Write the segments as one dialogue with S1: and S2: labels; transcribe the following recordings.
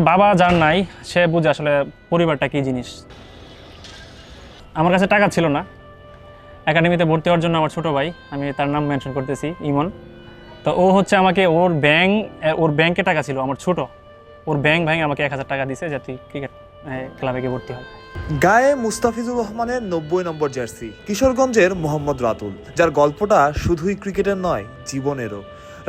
S1: বাবা যার নাই, সে বুঝে আসলে পরিবারটা কী জিনিস। আমার কাছে টাকা ছিল না। একাডেমিতে ভর্তি হওয়ার জন্য আমার ছোট ভাই, আমি তার নাম মেনশন করতেছি, ইমন। তো ও হচ্ছে আমাকে ওর ব্যাংক, ওর ব্যাংকে টাকা ছিল, আমার ছোট। ওর ব্যাংক ভাই আমাকে এক হাজার টাকা দিছে যাতে ক্রিকেট ক্লাবে গিয়ে ভর্তি হয়
S2: গায়ে মুস্তাফিজুর রহমানের নব্বই নম্বর জার্সি, কিশোরগঞ্জের মোহাম্মদ রাতুল, যার গল্পটা শুধুই ক্রিকেটের নয়, জীবনেরও।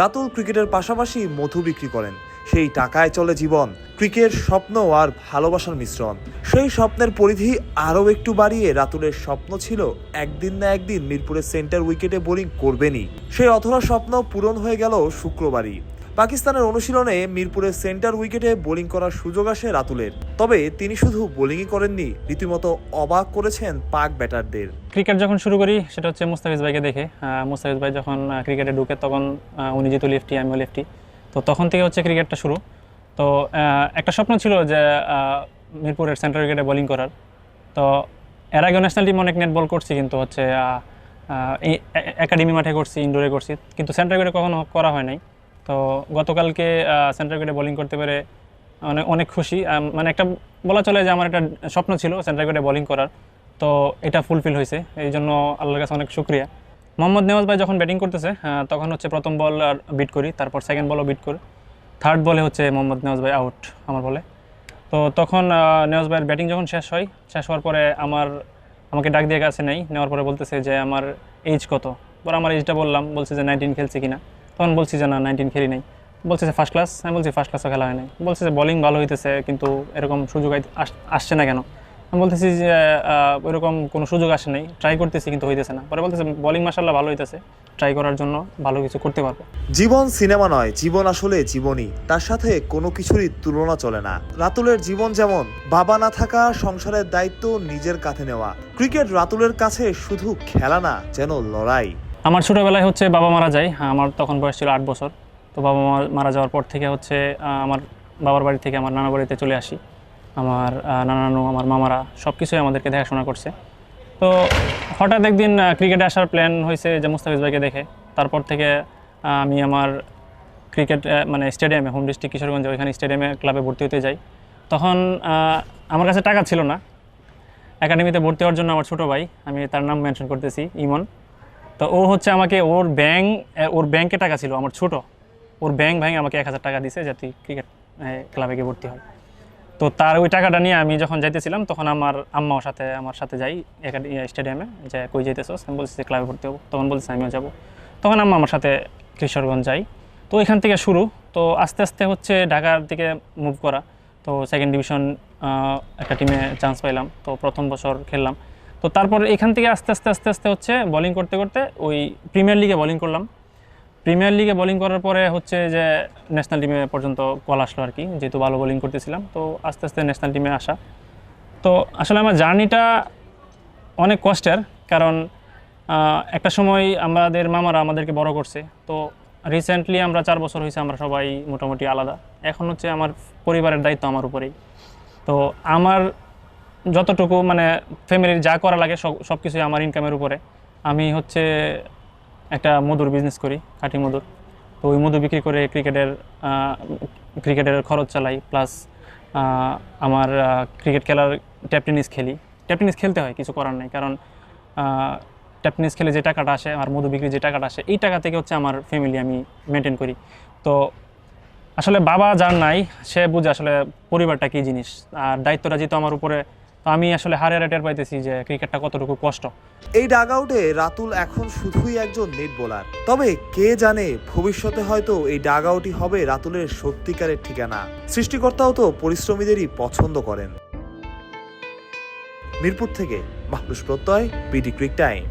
S2: রাতুল ক্রিকেটের পাশাপাশি মধু বিক্রি করেন। সেই টাকায় চলে জীবন ক্রিকেট স্বপ্ন আর ভালোবাসার মিশ্রণ। সেই স্বপ্নের পরিধি আরও একটু বাড়িয়ে রাতুলের স্বপ্ন ছিল একদিন না একদিন মিরপুরের সেন্টার উইকেটে বোলিং করবেনই। সেই অথরা স্বপ্ন পূরণ হয়ে গেল শুক্রবারই। পাকিস্তানের অনুশীলনে মিরপুরের সেন্টার উইকেটে বোলিং করার সুযোগ আসে রাতুলের। তবে তিনি শুধু বোলিংই করেননি, রীতিমতো অবাক করেছেন পাক ব্যাটারদের।
S1: ক্রিকেট যখন শুরু করি, সেটা হচ্ছে মুস্তাফিজ ভাইকে দেখে। মুস্তাফিজ ভাই যখন ক্রিকেটে ঢুকে, তখন উনি যেহেতু লেফটি আমিও লেফটি তো তখন থেকে হচ্ছে ক্রিকেটটা শুরু। তো একটা স্বপ্ন ছিল যে মিরপুরের সেন্ট্রাল উইকেটে বোলিং করার। তো এর আগে ন্যাশনাল টিম অনেক নেট বল করছি কিন্তু হচ্ছে একাডেমি মাঠে করছি ইনডোরে করছি। কিন্তু সেন্ট্রাল উইকেটে কখনো করা হয় নাই। তো গতকালকে সেন্ট্রাল উইকেটে বোলিং করতে পেরে অনেক অনেক খুশি। মানে একটা বলা চলে যে, আমার একটা স্বপ্ন ছিল সেন্ট্রাল উইকেটে বোলিং করার। তো এটা ফুলফিল হয়েছে। এই জন্য আল্লাহর কাছে অনেক শুক্রিয়া। মোহাম্মদ নেওয়াজ ভাই যখন ব্যাটিং করতেছে তখন হচ্ছে প্রথম বল আর বিট করি, তারপর সেকেন্ড বলও বিট করি। থার্ড বলে হচ্ছে মোহাম্মদ নেওয়াজ ভাই আউট আমার বলে তো তখন নেওয়াজ ভাইয়ের ব্যাটিং যখন শেষ হয়, শেষ হওয়ার পরে আমার, আমাকে ডাক দিয়ে কাছে নেই, নেওয়ার পরে বলতেছে যে আমার এজ কত? পরে আমার এজটা বললাম, বলছে যে নাইনটিন খেলছি কিনা? তখন বলছি যে, না নাইনটিন খেলি নাই। বলছে যে ফার্স্ট ক্লাস আমি বলছি ফার্স্ট ক্লাসও খেলা হয় নাই। বলছে যে বলিং ভালো হইতেছে, কিন্তু এরকম সুযোগ আসছে না কেন? আমি বলতেছি যে ওইরকম কোনো সুযোগ আসে নাই। ট্রাই করতেছি কিন্তু হইতেছে না। পরে বলতেছে বলিং মাসাল্লাহ ভালো হইতেছে। ট্রাই করার জন্য ভালো কিছু করতে পারব।
S2: জীবন সিনেমা নয় জীবন আসলে জীবনই। তার সাথে কোনো কিছুরই তুলনা চলে না। রাতুলের জীবন যেমন বাবা না থাকা সংসারের দায়িত্ব নিজের কাঁধে নেওয়া। ক্রিকেট রাতুলের কাছে শুধু খেলা না যেন লড়াই।
S1: আমার ছোটোবেলায় হচ্ছে বাবা মারা যায়। আমার তখন বয়স ছিল আট বছর। তো বাবা মারা যাওয়ার পর থেকে হচ্ছে আমার বাবার বাড়ি থেকে আমার নানা বাড়িতে চলে আসি। আমার আহ, নানা নানু আমার মামারা সব কিছুই আমাদেরকে দেখাশোনা করছে। তো হঠাৎ একদিন ক্রিকেটে আসার প্ল্যান হয়েছে যে মুস্তাফিজ ভাইকে দেখে। তারপর থেকে আমি আমার ক্রিকেট মানে স্টেডিয়ামে হোম ডিস্ট্রিক্ট কিশোরগঞ্জে ওইখানে স্টেডিয়ামে ক্লাবে ভর্তি হতে যাই। তখন আমার কাছে টাকা ছিল না। একাডেমিতে ভর্তি হওয়ার জন্য আমার ছোটো ভাই আমি তার নাম মেনশন করতেছি ইমন। তো ও হচ্ছে আমাকে ওর ব্যাংক ওর ব্যাংকে টাকা ছিল আমার ছোট। ওর ব্যাংক ভাই আমাকে এক হাজার টাকা দিছে যাতে ক্রিকেট ক্লাবে গিয়ে ভর্তি হয় তো তার ওই টাকাটা নিয়ে আমি যখন যাইতেছিলাম, তখন আমার আম্মাও সাথে, আমার সাথে যাই স্টেডিয়ামে। যে কই যাইতেছোস আমি বলছি ক্লাবে ভর্তি হব। তখন বলছে আমিও যাব। তখন আম্মা আমার সাথে কিশোরগঞ্জ যাই। তো এখান থেকে শুরু। তো আস্তে আস্তে হচ্ছে ঢাকার দিকে মুভ করা। তো সেকেন্ড ডিভিশন একটা টিমে চান্স পাইলাম। তো প্রথম বছর খেললাম। তো তারপর এখান থেকে আস্তে আস্তে আস্তে আস্তে হচ্ছে বোলিং করতে করতে ওই প্রিমিয়ার লিগে বলিং করলাম। প্রিমিয়ার লিগে বোলিং করার পরে হচ্ছে যে ন্যাশনাল টিমে পর্যন্ত কল আসলো আর কি, যেহেতু ভালো বোলিং করতেছিলাম, তো আস্তে আস্তে ন্যাশনাল টিমে আসা। তো আসলে আমার জার্নিটা অনেক কষ্টের, কারণ একটা সময় আমাদের মামারা আমাদেরকে বড় করছে, তো রিসেন্টলি আমরা চার বছর হয়েছে আমরা সবাই মোটামুটি আলাদা। এখন হচ্ছে আমার পরিবারের দায়িত্ব আমার উপরেই। তো আমার যতটুকু মানে ফ্যামিলির যা করা লাগে সব সব কিছুই আমার ইনকামের উপরে। আমি হচ্ছে একটা মধুর বিজনেস করি, কাঠি মধুর। তো ওই মধু বিক্রি করে ক্রিকেটের ক্রিকেটের খরচ চালাই প্লাস আমার ক্রিকেট খেলার ট্যাপ টেনিস খেলি। ট্যাপ টেনিস খেলতে হয়, কিছু করার নেই। কারণ ট্যাপ টেনিস খেলে যে টাকাটা আসে, আর মধু বিক্রি যে টাকাটা আসে, এই টাকা থেকে হচ্ছে আমার ফ্যামিলি আমি মেনটেন করি। তো আসলে বাবা যার নাই, সে বুঝে আসলে পরিবারটা কী জিনিস। আর দায়িত্বটা যেহেতু আমার উপরে আমি আসলে হারে হারে টের পাইতেছি যে ক্রিকেটটা কতটুকু কষ্ট।
S2: এই ডাগ আউটে রাতুল এখন শুধুই একজন নেট বোলার। তবে কে জানে ভবিষ্যতে হয়তো এই ডাগ আউটই হবে রাতুলের সত্যিকারের ঠিকানা। সৃষ্টিকর্তাও তো পরিশ্রমীদেরই পছন্দ করেন। মিরপুর থেকে মাহরুষ প্রত্যয়, বিডি ক্রিক টাইম।